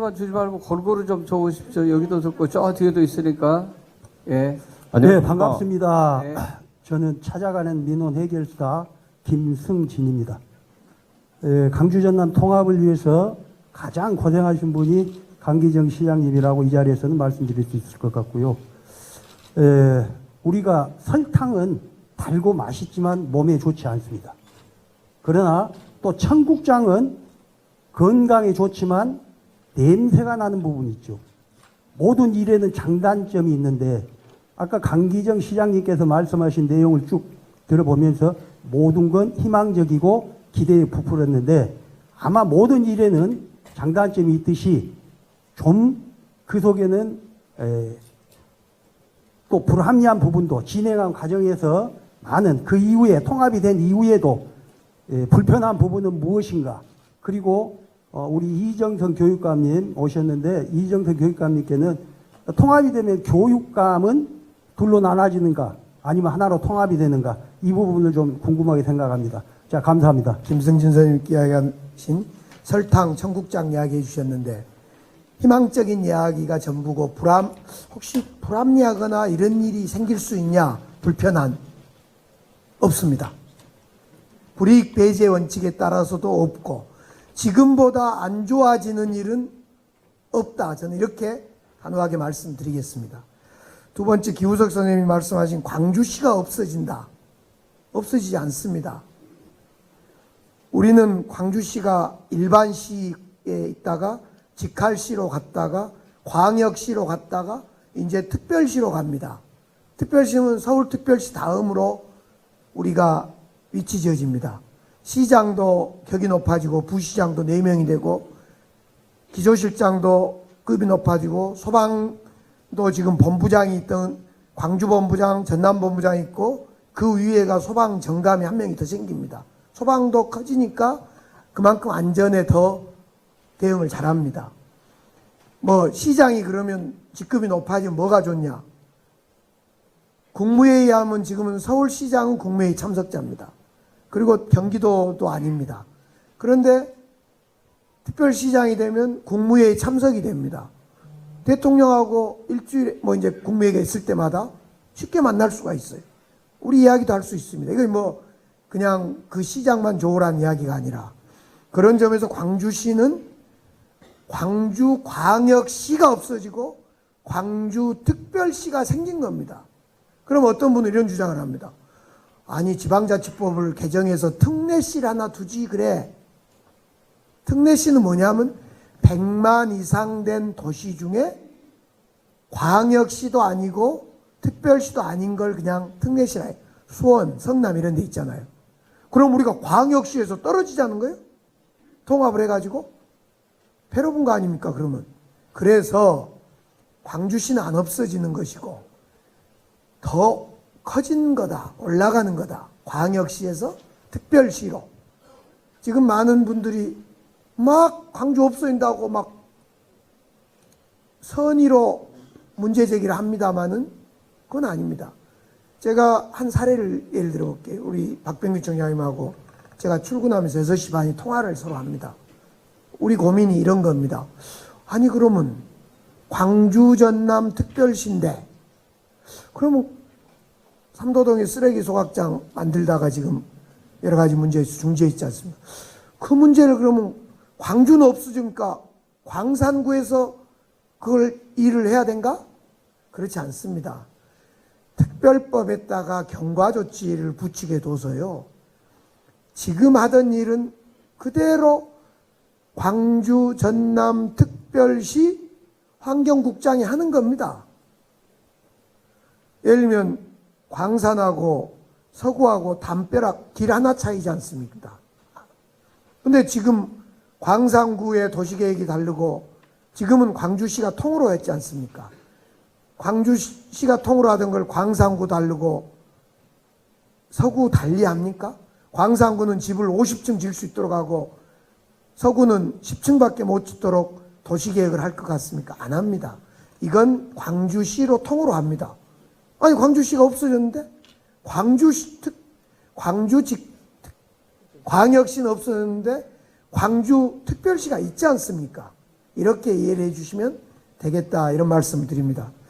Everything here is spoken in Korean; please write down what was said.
만 주지 말고 골고루 좀 적으십시오. 여기도 적고 저 뒤에도 있으니까. 예. 네, 반갑습니다. 네. 저는 찾아가는 민원 해결사 김승진입니다. 예, 강주 전남 통합을 위해서 가장 고생하신 분이 강기정 시장님이라고 이 자리에서는 말씀드릴 수 있을 것 같고요. 예, 우리가 설탕은 달고 맛있지만 몸에 좋지 않습니다. 그러나 또 청국장은 건강에 좋지만 냄새가 나는 부분이 있죠. 모든 일에는 장단점이 있는데 아까 강기정 시장님께서 말씀하신 내용을 쭉 들어보면서 모든 건 희망적이고 기대에 부풀었는데 아마 모든 일에는 장단점이 있듯이 좀 그 속에는 에, 또 불합리한 부분도 진행한 과정에서 많은 그 이후에 통합이 된 이후에도 예, 불편한 부분은 무엇인가 그리고 어, 우리 이정선 교육감님 오셨는데 이정선 교육감님께는 통합이 되면 교육감은 둘로 나눠지는가 아니면 하나로 통합이 되는가 이 부분을 좀 궁금하게 생각합니다. 자 감사합니다. 김승진 선생님께 이야기하신 설탕 청국장 이야기 해 주셨는데 희망적인 이야기가 전부고 불합 혹시 불합리하거나 이런 일이 생길 수 있냐 불편한 없습니다. 불이익 배제 원칙에 따라서도 없고 지금보다 안 좋아지는 일은 없다. 저는 이렇게 단호하게 말씀드리겠습니다. 두 번째 기우석 선생님이 말씀하신 광주시가 없어진다. 없어지지 않습니다. 우리는 광주시가 일반시에 있다가 직할시로 갔다가 광역시로 갔다가 이제 특별시로 갑니다. 특별시는 서울특별시 다음으로 우리가 위치 지어집니다. 시장도 격이 높아지고 부시장도 4명이 되고 기조실장도 급이 높아지고 소방도 지금 본부장이 있던 광주본부장, 전남본부장이 있고 그 위에가 소방 정감이 한 명이 더 생깁니다. 소방도 커지니까 그만큼 안전에 더 대응을 잘합니다. 뭐 시장이 그러면 직급이 높아지면 뭐가 좋냐? 국무회의 하면 지금은 서울시장은 국무회의 참석자입니다. 그리고 경기도도 아닙니다. 그런데 특별시장이 되면 국무회의 참석이 됩니다. 대통령하고 일주일에 뭐 이제 국무회의가 있을 때마다 쉽게 만날 수가 있어요. 우리 이야기도 할 수 있습니다. 이거 뭐 그냥 그 시장만 좋으란 이야기가 아니라 그런 점에서 광주시는 광주 광역시가 없어지고 광주 특별시가 생긴 겁니다. 그럼 어떤 분은 이런 주장을 합니다. 아니 지방자치법을 개정해서 특례시를 하나 두지 그래. 특례시는 뭐냐면 100만 이상 된 도시 중에 광역시도 아니고 특별시도 아닌 걸 그냥 특례시라 해. 수원, 성남 이런 데 있잖아요. 그럼 우리가 광역시에서 떨어지자는 거예요? 통합을 해가지고? 패러본 거 아닙니까, 그러면? 그래서 광주시는 안 없어지는 것이고, 더 커진 거다, 올라가는 거다. 광역시에서 특별시로. 지금 많은 분들이 막 광주 없어진다고 막 선의로 문제 제기를 합니다만은 그건 아닙니다. 제가 한 사례를 예를 들어 볼게요. 우리 박병규 총장님하고 제가 출근하면서 6시 반에 통화를 서로 합니다. 우리 고민이 이런 겁니다. 아니, 그러면 광주 전남 특별시인데, 그러면 삼도동에 쓰레기 소각장 만들다가 지금 여러 가지 문제 중지해 있지 않습니까? 그 문제를 그러면 광주는 없어지니까 광산구에서 그걸 일을 해야 된가? 그렇지 않습니다. 특별법에다가 경과 조치를 붙이게 둬서요. 지금 하던 일은 그대로 광주 전남 특별시 환경국장이 하는 겁니다. 예를 들면 광산하고 서구하고 담벼락 길 하나 차이지 않습니까? 근데 지금 광산구의 도시계획이 다르고 지금은 광주시가 통으로 했지 않습니까? 광주시가 통으로 하던 걸 광산구 다르고 서구 달리 합니까? 광산구는 집을 50층 지을 수 있도록 하고 서구는 10층밖에 못 짓도록 도시계획을 할 것 같습니까? 안 합니다. 이건 광주시로 통으로 합니다. 아니 광주시가 없어졌는데 광주시 특 광주직 광역시는 없어졌는데 광주 특별시가 있지 않습니까? 이렇게 이해를 해주시면 되겠다 이런 말씀을 드립니다.